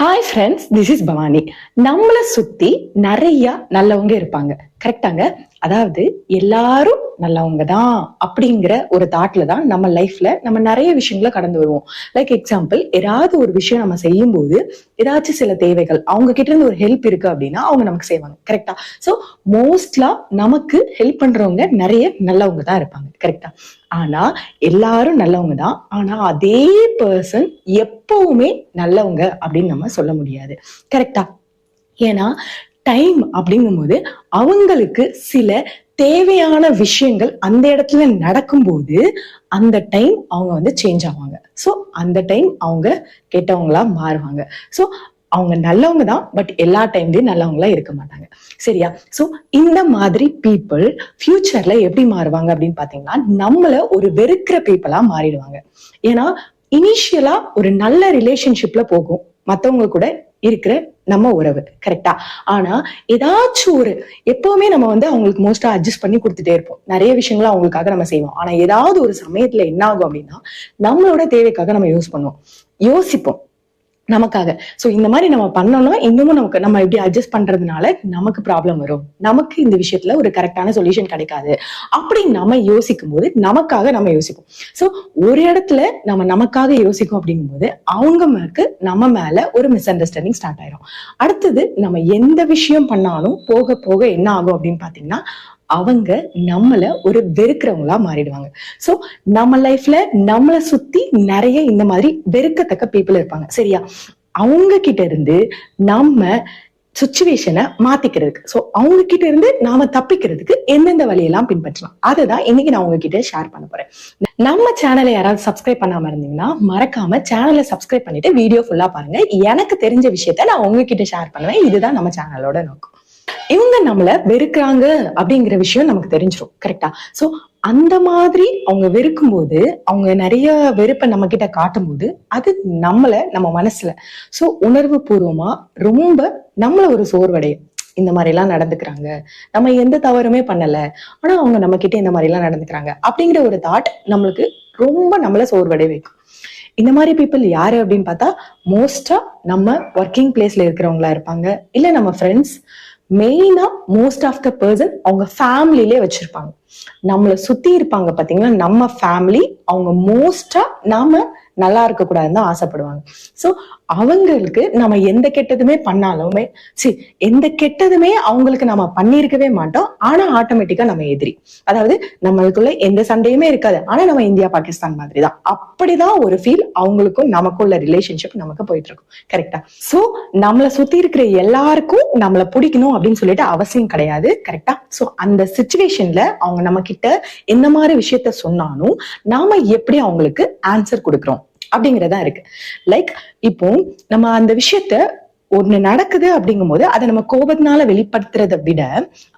Hi friends this is Bhavani. நம்மளை சுத்தி நிறைய நல்லவங்க இருப்பாங்க. கரெக்டாங்க அதாவது எல்லாரும் நல்லவங்க தான் அப்படிங்கிற ஒரு தாட்ல தான் நம்ம லைஃப்ல நம்ம நிறைய விஷயங்களை கடந்து வருவோம். லைக் எக்ஸாம்பிள் ஏதாவது ஒரு விஷயம் நம்ம செய்யும் போது ஏதாச்சும் சில தேவைகள் அவங்க கிட்ட இருந்து ஒரு ஹெல்ப் இருக்கு அப்படின்னா அவங்க நமக்கு செய்வாங்க. கரெக்டா சோ மோஸ்ட்லா நமக்கு ஹெல்ப் பண்றவங்க நிறைய நல்லவங்க தான் இருப்பாங்க. கரெக்டா ஆனா எல்லாரும் நல்லவங்க தான். ஆனா அதே பர்சன் எப்பவுமே நல்லவங்க அப்படின்னு நம்ம சொல்ல முடியாது. கரெக்டா ஏன்னா டைம் அப்படிங்கும்போது அவங்களுக்கு சில தேவையான விஷயங்கள் அந்த இடத்துல நடக்கும்போது அந்த டைம் அவங்க வந்து சேஞ்ச் ஆவாங்க. ஸோ அந்த டைம் அவங்க கெட்டவங்களா மாறுவாங்க. ஸோ அவங்க நல்லவங்க தான் பட் எல்லா டைம்லயும் நல்லவங்களா இருக்க மாட்டாங்க. சரியா? சோ இந்த மாதிரி பீப்புள் ஃபியூச்சர்ல எப்படி மாறுவாங்க அப்படின்னு பாத்தீங்கன்னா நம்மள ஒரு வெறுக்கிற பீப்புளா மாறிடுவாங்க. ஏன்னா இனிஷியலா ஒரு நல்ல ரிலேஷன்ஷிப்ல போகும். மத்தவங்க கூட இருக்கிற நம்ம உறவு கரெக்டா ஆனா ஏதாச்சும் ஒரு எப்பவுமே நம்ம வந்து அவங்களுக்கு மோஸ்டா அட்ஜஸ்ட் பண்ணி கொடுத்துட்டே இருப்போம். நிறைய விஷயங்களை அவங்களுக்காக நம்ம செய்வோம். ஆனா ஏதாவது ஒரு சமயத்துல என்ன ஆகும் அப்படின்னா நம்மளோட தேவைக்காக நம்ம யூஸ் பண்ணுவோம். யோசிப்போம். நமக்காக. சோ இந்த மாதிரி நம்ம பண்ணோம்னா இன்னமும் நமக்கு நம்ம எப்படி அட்ஜஸ்ட் பண்றதுனால நமக்கு ப்ராப்ளம் வரும். நமக்கு இந்த விஷயத்துல ஒரு கரெக்டான சொல்யூஷன் கிடைக்காது. அப்படி நம்ம யோசிக்கும் போது நமக்காக நம்ம யோசிப்போம். சோ ஒரு இடத்துல நம்ம நமக்காக யோசிக்கும் அப்படிங்கும்போது அவங்க மேற்கு நம்ம மேல ஒரு மிஸ் அண்டர்ஸ்டாண்டிங் ஸ்டார்ட் ஆயிரும். அடுத்தது நம்ம எந்த விஷயம் பண்ணாலும் போக போக என்ன ஆகும் அப்படின்னு பாத்தீங்கன்னா அவங்க நம்மள ஒரு வெறுக்கிறவங்களா மாறிடுவாங்க. சோ நம்ம லைஃப்ல நம்மளை சுத்தி நிறைய இந்த மாதிரி வெறுக்கத்தக்க பீப்புள் இருப்பாங்க. சரியா? அவங்க கிட்ட இருந்து நம்ம சுச்சுவேஷனை மாத்திக்கிறதுக்கு. சோ அவங்க கிட்ட இருந்து நாம தப்பிக்கிறதுக்கு எந்தெந்த வழியெல்லாம் பின்பற்றலாம்? அதுதான் இன்னைக்கு நான் உங்ககிட்ட ஷேர் பண்ண போறேன். நம்ம சேனலை யாராவது சப்ஸ்கிரைப் பண்ணாம இருந்தீங்கன்னா மறக்காம சேனலை சப்ஸ்கிரைப் பண்ணிட்டு வீடியோ ஃபுல்லா பாருங்க. எனக்கு தெரிஞ்ச விஷயத்த நான் உங்ககிட்ட ஷேர் பண்ணுவேன். இதுதான் நம்ம சேனலோட நோக்கம். இவங்க நம்மள வெறுக்கிறாங்க அப்படிங்கிற விஷயம் நமக்கு தெரிஞ்சிடும் கரெக்டா சோ அந்த மாதிரி அவங்க வெறுக்கும் போது அவங்க நிறைய வெறுப்பை நம்ம கிட்ட காட்டும் போது அது நம்மள நம்ம மனசுல சோ உணர்வு பூர்வமா ரொம்ப நம்மள ஒரு சோர்வடையும். இந்த மாதிரி எல்லாம் நடந்துக்கிறாங்க. நம்ம எந்த தவறுமே பண்ணல ஆனா அவங்க நம்ம கிட்ட இந்த மாதிரி எல்லாம் நடந்துக்கிறாங்க அப்படிங்கிற ஒரு தாட் நம்மளுக்கு ரொம்ப நம்மள சோர்வடை வைக்கும். இந்த மாதிரி பீப்புள் யாரு அப்படின்னு பார்த்தா மோஸ்டா நம்ம ஒர்க்கிங் பிளேஸ்ல இருக்கிறவங்களா இருப்பாங்க இல்ல நம்ம ஃப்ரெண்ட்ஸ் மெயினா மோஸ்ட் ஆஃப் த பர்சன் அவங்க ஃபேமிலிலே வச்சிருப்பாங்க. நம்மள சுத்தி இருப்பாங்க பாத்தீங்கன்னா நம்ம ஃபேமிலி அவங்க மோஸ்டா நாம நல்லா இருக்க கூடாதுன்னு தான் ஆசைப்படுவாங்க. சோ அவங்களுக்கு நம்ம எந்த கெட்டதுமே பண்ணாலுமே சரி எந்த கெட்டதுமே அவங்களுக்கு நம்ம பண்ணியிருக்கவே மாட்டோம். ஆனா ஆட்டோமேட்டிக்கா நம்ம எதிரி. அதாவது நம்மளுக்குள்ள எந்த சண்டையுமே இருக்காது. ஆனா நம்ம இந்தியா பாகிஸ்தான் மாதிரி தான் அப்படிதான் ஒரு ஃபீல் அவங்களுக்கும் நமக்குள்ள ரிலேஷன்ஷிப் நமக்கு போயிட்டு இருக்கும் கரெக்டா சோ நம்மளை சுத்தி இருக்கிற எல்லாருக்கும் நம்மள பிடிக்கணும் அப்படின்னு சொல்லிட்டு அவசியம் கிடையாது. கரெக்டா சோ அந்த சுச்சுவேஷன்ல அவங்க நம்ம கிட்ட என்ன மாதிரி விஷயத்த சொன்னாலும் நாம எப்படி அவங்களுக்கு ஆன்சர் கொடுக்குறோம்? அப்படிங்கறதா இருக்கு. லைக் இப்போ நம்ம அந்த விஷயத்த ஒண்ணு நடக்குது அப்படிங்கும்போது அதை நம்ம கோபத்தினால வெளிப்படுத்துறதை விட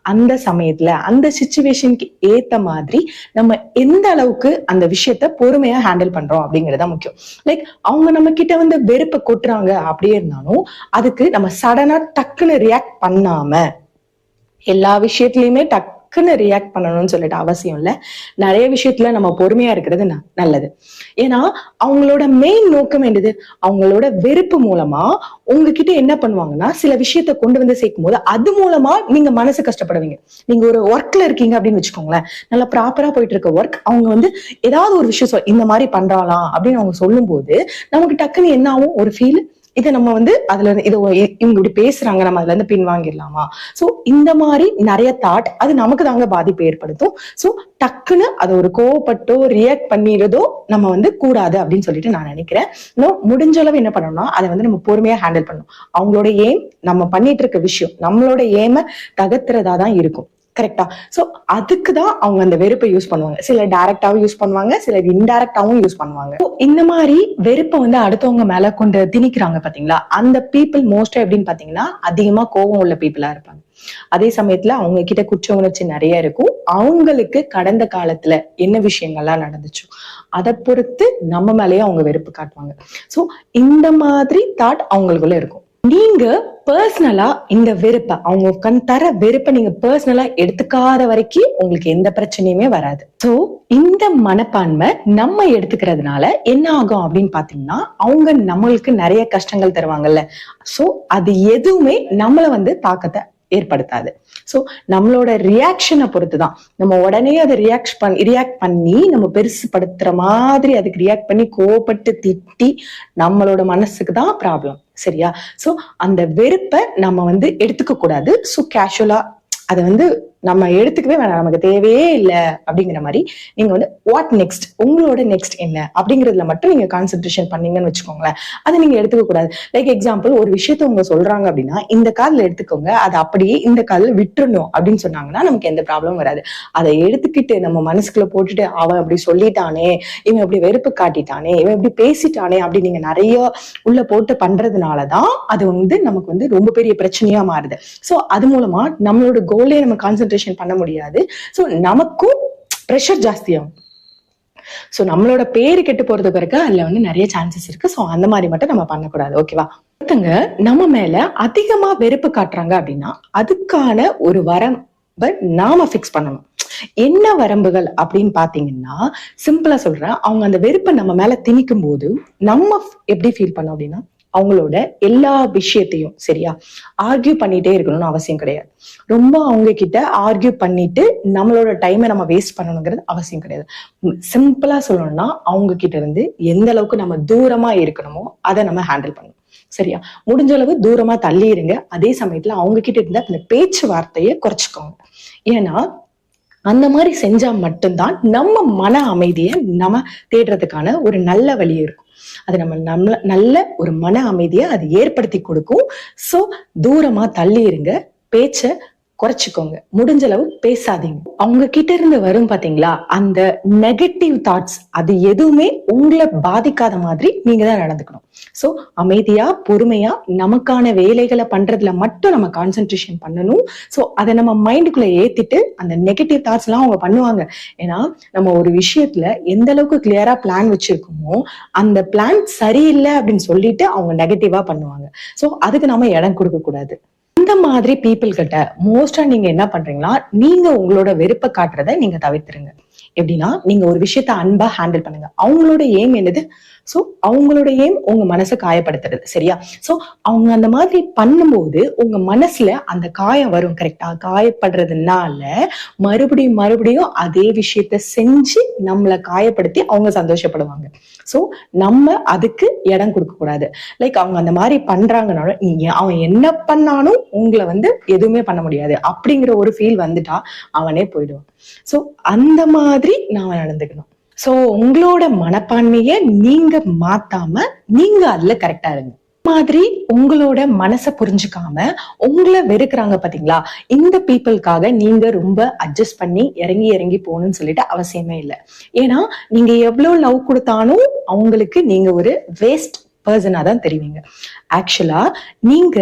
அந்த சமயத்துல அந்த சுச்சுவேஷனுக்கு ஏத்த மாதிரி நம்ம எந்த அளவுக்கு அந்த விஷயத்த பொறுமையா ஹேண்டில் பண்றோம் அப்படிங்கறதா முக்கியம். லைக் அவங்க நம்ம கிட்ட வந்து வெறுப்பை கொட்டுறாங்க அப்படியே இருந்தாலும் அதுக்கு நம்ம சடனா டக்குன்னு ரியாக்ட் பண்ணாம எல்லா விஷயத்துலயுமே டக்குன்னு ரியாக்ட் பண்ணணும்னு சொல்லிட்டு அவசியம் இல்லை. நிறைய விஷயத்துல நம்ம பொறுமையா இருக்கிறது நல்லது. ஏன்னா அவங்களோட மெயின் நோக்கம் என்னது? அவங்களோட வெறுப்பு மூலமா உங்ககிட்ட என்ன பண்ணுவாங்கன்னா சில விஷயத்த கொண்டு வந்து சேர்க்கும் போது அது மூலமா நீங்க மனசு கஷ்டப்படுவீங்க. நீங்க ஒரு ஒர்க்ல இருக்கீங்க அப்படின்னு வச்சுக்கோங்களேன். நல்லா ப்ராப்பரா போயிட்டு இருக்க ஒர்க் அவங்க வந்து ஏதாவது ஒரு விஷயம் சொல் இந்த மாதிரி பண்றாளாம் அப்படின்னு அவங்க சொல்லும்போது நமக்கு டக்குன்னு என்ன ஆகும்? ஒரு ஃபீல் இதை நம்ம வந்து அதுல இருந்து- இதை இவங்க இப்படி பேசுறாங்க நம்ம அதுல இருந்து பின்வாங்கிடலாமா? ஸோ சோ இந்த மாதிரி நிறைய தாட் அது நமக்கு தாங்க பாதிப்பு ஏற்படுத்தும். சோ டக்குன்னு அதை ஒரு கோவப்பட்டோ ரியாக்ட் பண்ணிடுறதோ நம்ம வந்து கூடாது அப்படின்னு சொல்லிட்டு நான் நினைக்கிறேன். இன்னும் முடிஞ்ச அளவு என்ன பண்ணணும்னா அதை வந்து நம்ம பொறுமையா ஹேண்டில் பண்ணணும். அவங்களோட ஏம் நம்ம பண்ணிட்டு இருக்க விஷயம் நம்மளோட ஏம தகர்த்துறதா தான் இருக்கும். கரெக்டா சோ அதுக்கு தான் அவங்க அந்த வெறுப்பை யூஸ் பண்ணுவாங்க. சில டைரக்டாவும் யூஸ் பண்ணுவாங்க சில இன்டைரக்டாவும் யூஸ் பண்ணுவாங்க. இந்த மாதிரி வெறுப்பை வந்து அடுத்தவங்க மேல கொண்டு திணிக்கிறாங்க பாத்தீங்களா? அந்த பீப்புள் மோஸ்டா எப்படின்னு பாத்தீங்கன்னா அதிகமா கோபம் உள்ள பீப்புளா இருப்பாங்க. அதே சமயத்துல அவங்க கிட்ட குற்ற உணர்ச்சி நிறைய இருக்கும். அவங்களுக்கு கடந்த காலத்துல என்ன விஷயங்கள்லாம் நடந்துச்சு அதை பொறுத்து நம்ம மேலேயே அவங்க வெறுப்பு காட்டுவாங்க. சோ இந்த மாதிரி தாட் அவங்களுக்குள்ள இருக்கும். நீங்க பர்சனலா இந்த வெறுப்பை அவங்க கண் தர வெறுப்பை நீங்க பர்சனலா எடுத்துக்காத வரைக்கும் உங்களுக்கு எந்த பிரச்சனையுமே வராது. சோ இந்த மனப்பான்மை நம்ம எடுத்துக்கிறதுனால என்ன ஆகும் அப்படின்னு பாத்தீங்கன்னா அவங்க நம்மளுக்கு நிறைய கஷ்டங்கள் தருவாங்கல்ல. சோ அது எதுவுமே நம்மள வந்து தாக்கத்தை ஏற்படுத்தாது. சோ நம்மளோட ரியாக்ஷனை பொறுத்து தான் நம்ம உடனே அதை ரியாக்ட் பண் ரியாக்ட் பண்ணி நம்ம பெருசுப்படுத்துற மாதிரி அதுக்கு ரியாக்ட் பண்ணி கோபப்பட்டு திட்டி நம்மளோட மனசுக்கு தான் ப்ராப்ளம் சரியா? சோ அந்த வெறுப்பை நம்ம வந்து எடுத்துக்க கூடாது ஸோ கேஷுவலா அதை வந்து நம்ம எடுத்துக்கவே வேணாம் நமக்கு தேவையே இல்லை அப்படிங்கிற மாதிரி நீங்க வந்து வாட் நெக்ஸ்ட் உங்களோட நெக்ஸ்ட் என்ன? அப்படிங்கிறதுல மட்டும் நீங்க கான்சென்ட்ரேஷன் பண்ணீங்கன்னு வச்சுக்கோங்களேன். அதை நீங்க எடுத்துக்க கூடாது. லைக் எக்ஸாம்பிள் ஒரு விஷயத்த உங்க சொல்றாங்க அப்படின்னா இந்த காலில் எடுத்துக்கோங்க. அதை அப்படியே இந்த காலில் விட்டுறணும் அப்படின்னு சொன்னாங்கன்னா நமக்கு எந்த ப்ராப்ளமும் வராது. அதை எடுத்துக்கிட்டு நம்ம மனசுக்குள்ள போட்டுட்டு அவன் அப்படி சொல்லிட்டானே இவன் இப்படி வெறுப்பு காட்டிட்டானே இவன் இப்படி பேசிட்டானே அப்படி நீங்க நிறைய உள்ள போட்டு பண்றதுனாலதான் அது வந்து நமக்கு வந்து ரொம்ப பெரிய பிரச்சனையா மாறுது. சோ அது மூலமா நம்மளோட கோலே நம்ம கான்சென்ட்ரேஷன் பண்ண முடியாது. ஸோ நமக்கும் ப்ரெஷர் ஜாஸ்தியாகும். சோ நம்மளோட பேரு கெட்டு போறதுக்கு பிறகு அதுல வந்து நிறைய சான்சஸ் இருக்கு. ஸோ அந்த மாதிரி மட்டும் நம்ம பண்ணக்கூடாது. ஓகேவா ஒருத்தங்க நம்ம மேல அதிகமா வெறுப்பு காட்டுறாங்க அப்படின்னா அதுக்கான ஒரு வரம்பை நாம ஃபிக்ஸ் பண்ணணும். என்ன வரம்புகள் அப்படின்னு பாத்தீங்கன்னா சிம்பிளா சொல்றேன். அவங்க அந்த வெறுப்பை நம்ம மேல திணிக்கும் போது நம்ம எப்படி ஃபீல் பண்ணோம் அப்படின்னா அவங்களோட எல்லா விஷயத்தையும் சரியா? ஆர்கியூ பண்ணிட்டே இருக்கணும்னு அவசியம் கிடையாது. ரொம்ப அவங்க கிட்ட ஆர்கியூ பண்ணிட்டு நம்மளோட டைமை நம்ம வேஸ்ட் பண்ணணுங்கிறது அவசியம் கிடையாது. சிம்பிளா சொல்லணும்னா அவங்க கிட்ட இருந்து எந்த அளவுக்கு நம்ம தூரமா இருக்கணுமோ அதை நம்ம ஹேண்டில் பண்ணணும். சரியா? முடிஞ்ச அளவு தூரமா தள்ளி இருங்க அதே சமயத்துல அவங்க கிட்ட இருந்த அந்த பேச்சுவார்த்தையை குறைச்சிக்கோங்க. ஏன்னா அந்த மாதிரி செஞ்சா மட்டும்தான் நம்ம மன அமைதியை நம்ம தேடுறதுக்கான ஒரு நல்ல வழி இருக்கும். அது நம்ம நம்மள நல்ல ஒரு மன அமைதியை அது ஏற்படுத்தி கொடுக்கும். சோ தூரமா தள்ளி இருங்க பேச்ச குறைச்சிக்கோங்க. முடிஞ்ச அளவு பேசாதீங்க. அவங்க கிட்ட இருந்து வரும் பாத்தீங்களா? அந்த நெகட்டிவ் தாட்ஸ் அது எதுவுமே உங்களை பாதிக்காத மாதிரி நீங்க தான் நடந்துக்கணும். சோ அமைதியா பொறுமையா நமக்கான வேலைகளை பண்றதுல மட்டும் நம்ம கான்சென்ட்ரேஷன் பண்ணணும். சோ அதை நம்ம மைண்டுக்குள்ள ஏத்திட்டு அந்த நெகட்டிவ் தாட்ஸ் எல்லாம் அவங்க பண்ணுவாங்க. ஏன்னா நம்ம ஒரு விஷயத்துல எந்த அளவுக்கு கிளியரா பிளான் வச்சிருக்கோமோ அந்த பிளான் சரியில்லை அப்படின்னு சொல்லிட்டு அவங்க நெகட்டிவா பண்ணுவாங்க. சோ அதுக்கு நம்ம இடம் கொடுக்க கூடாது. இந்த மாதிரி பீப்புள் கிட்ட மோஸ்டா நீங்க என்ன பண்றீங்களா நீங்க உங்களோட வெறுப்பை காட்டுறதை நீங்க தவிர்த்துருங்க. எப்படின்னா நீங்க ஒரு விஷயத்த அன்பா ஹேண்டில் பண்ணுங்க. அவங்களோட ஏம் என்னது? சோ அவங்களோட உங்க மனசை காயப்படுத்துறது சரியா? சோ அவங்க அந்த மாதிரி பண்ணும்போது உங்க மனசுல அந்த காயம் வரும் கரெக்டா காயப்படுறதுனால மறுபடியும் மறுபடியும் அதே விஷயத்த செஞ்சு நம்மளை காயப்படுத்தி அவங்க சந்தோஷப்படுவாங்க. சோ நம்ம அதுக்கு இடம் கொடுக்க கூடாது லைக் அவங்க அந்த மாதிரி பண்றாங்கனாலும் நீங்க அவன் என்ன பண்ணாலும் உங்களை வந்து எதுவுமே பண்ண முடியாது. அப்படிங்கிற ஒரு ஃபீல் வந்துட்டா அவனே போயிடுவான். சோ அந்த மாதிரி நாம நடந்துக்கணும். சோ உங்களோட மனப்பான்மைய நீங்க மாத்தாம நீங்க அதுல கரெக்டா இருங்க. மாதிரி உங்களோட மனசை புரிஞ்சுக்காம உங்களை வெறுக்கிறாங்க பாத்தீங்களா? இந்த பீப்புளுக்காக நீங்க ரொம்ப அட்ஜஸ்ட் பண்ணி இறங்கி இறங்கி போகணும்னு சொல்லிட்டு அவசியமே இல்லை. ஏன்னா நீங்க எவ்வளவு லவ் கொடுத்தாலும் அவங்களுக்கு நீங்க ஒரு வேஸ்ட் பர்சனா தான் தெரிவிங்க. ஆக்சுவலா நீங்க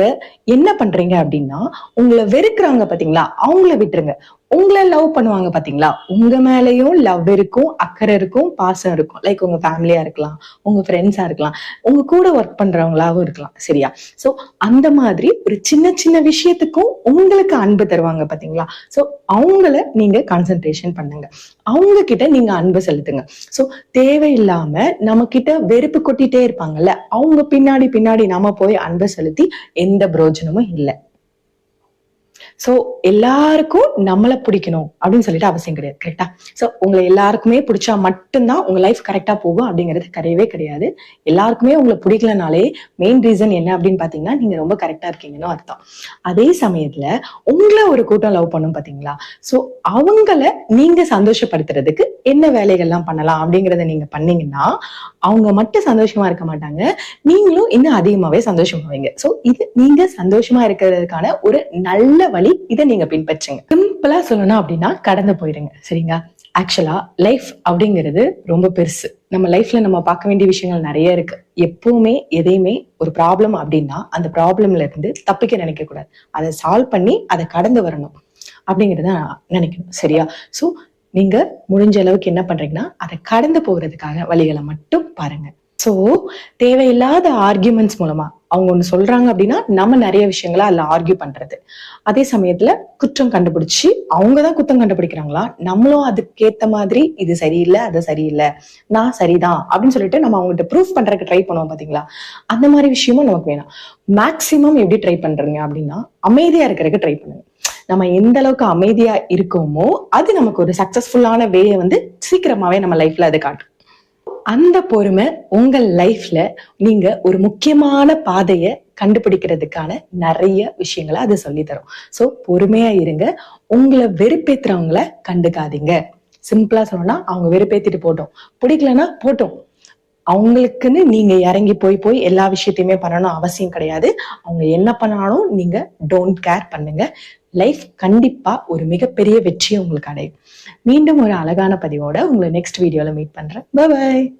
என்ன பண்றீங்க அப்படின்னா உங்களை வெறுக்கிறாங்க பாத்தீங்களா? அவங்கள விட்டுருங்க. உங்களை லவ் பண்ணுவாங்க பாத்தீங்களா? உங்க மேலயும் லவ் இருக்கும் அக்கறை இருக்கும் பாசம் இருக்கும். லைக் உங்க ஃபேமிலியா இருக்கலாம் உங்க ஃப்ரெண்ட்ஸா இருக்கலாம் உங்க கூட ஒர்க் பண்றவங்களாவும் இருக்கலாம். சரியா? சோ அந்த மாதிரி ஒரு சின்ன சின்ன விஷயத்துக்கும் உங்களுக்கு அன்பு தருவாங்க பாத்தீங்களா? சோ அவங்கள நீங்க கான்சென்ட்ரேஷன் பண்ணுங்க. அவங்க கிட்ட நீங்க அன்பு செலுத்துங்க. சோ தேவையில்லாம நம்ம கிட்ட வெறுப்பு கொட்டிட்டே இருப்பாங்கல்ல? அவங்க பின்னாடி பின்னாடி நாம போய் அன்பை செலுத்தி எந்த பிரயோஜனமும் இல்லை. சோ எல்லாருக்கும் நம்மளை பிடிக்கணும் அப்படின்னு சொல்லிட்டு அவசியம் கிடையாது கரெக்டா சோ உங்களை எல்லாருக்குமே பிடிச்சா மட்டும்தான் உங்க லைஃப் கரெக்டா போகும் அப்படிங்கிறது கிடையவே கிடையாது. எல்லாருக்குமே உங்களை பிடிக்கலனாலே மெயின் ரீசன் என்ன அப்படின்னு பாத்தீங்கன்னா நீங்க ரொம்ப கரெக்டா இருக்கீங்கன்னு அர்த்தம். அதே சமயத்துல உங்களை ஒரு கூட்டம் லவ் பண்ணும் பாத்தீங்களா? சோ அவங்கள நீங்க சந்தோஷப்படுத்துறதுக்கு என்ன வேலைகள்லாம் பண்ணலாம் அப்படிங்கறத நீங்க பண்ணீங்கன்னா அவங்க மட்டும் சந்தோஷமா இருக்க மாட்டாங்க. நீங்களும் இன்னும் அதிகமாவே சந்தோஷமாவீங்க. சோ இது நீங்க சந்தோஷமா இருக்கிறதுக்கான ஒரு நல்ல வழி இதை நீங்க பின்பற்றுங்க. சிம்பிளா சொல்லணும் அப்படின்னா கடந்து போயிருங்க. சரிங்களா? ஆக்சுவலா லைஃப் அப்படிங்கிறது ரொம்ப பெருசு. நம்ம லைஃப்ல நம்ம பார்க்க வேண்டிய விஷயங்கள் நிறைய இருக்கு. எப்பவுமே எதையுமே ஒரு ப்ராப்ளம் அப்படின்னா அந்த ப்ராப்ளம்ல இருந்து தப்பிக்க நினைக்க கூடாது. அதை சால்வ் பண்ணி அதை கடந்து வரணும் அப்படிங்கறத நினைக்கணும். சரியா? சோ நீங்க முடிஞ்ச அளவுக்கு என்ன பண்றீங்கன்னா அதை கடந்து போகிறதுக்காக வழிகளை மட்டும் பாருங்க. சோ தேவையில்லாத ஆர்கியூமெண்ட்ஸ் மூலமா அவங்க ஒண்ணு சொல்றாங்க அப்படின்னா நம்ம நிறைய விஷயங்களை அதுல ஆர்கியூ பண்றது. அதே சமயத்துல குற்றம் கண்டுபிடிச்சு அவங்கதான் குத்தம் கண்டுபிடிக்கிறாங்களா? நம்மளும் அதுக்கேத்த மாதிரி இது சரியில்லை அது சரியில்லை நான் சரிதான் அப்படின்னு சொல்லிட்டு நம்ம அவங்ககிட்ட ப்ரூஃப் பண்றதுக்கு ட்ரை பண்ணுவோம் பாத்தீங்களா? அந்த மாதிரி விஷயமும் நமக்கு வேணும். மேக்சிமம் எப்படி ட்ரை பண்றீங்க அப்படின்னா அமைதியா இருக்கிறதுக்கு ட்ரை பண்ணுங்க. நம்ம எந்த அளவுக்கு அமைதியா இருக்கோமோ அது நமக்கு ஒரு சக்சஸ்ஃபுல்லான வேயை வந்து சீக்கிரமாவே நம்ம லைஃப்ல அது காட்டும். அந்த பொறுமை உங்க லைஃப்ல நீங்க ஒரு முக்கியமான பாதையை கண்டுபிடிக்கிறதுக்கான நிறைய விஷயங்களை அது சொல்லி தரும் சோ பொறுமையா இருங்க. உங்களை வெறுப்பேத்துறவங்கள கண்டுக்காதீங்க. சிம்பிளா சொல்லணும்னா அவங்க வெறுப்பேத்திட்டு போட்டோம். பிடிக்கலன்னா போட்டோம். அவங்களுக்குன்னு நீங்க இறங்கி போய் போய் எல்லா விஷயத்தையுமே பண்ணணும் அவசியம் கிடையாது. அவங்க என்ன பண்ணாலும் நீங்க டோன்ட் கேர் பண்ணுங்க. லைஃப் கண்டிப்பா ஒரு மிகப்பெரிய வெற்றியை உங்களுக்கு அடையும். மீண்டும் ஒரு அழகான பதிவோட உங்களை நெக்ஸ்ட் வீடியோல மீட் பண்றேன். பாய்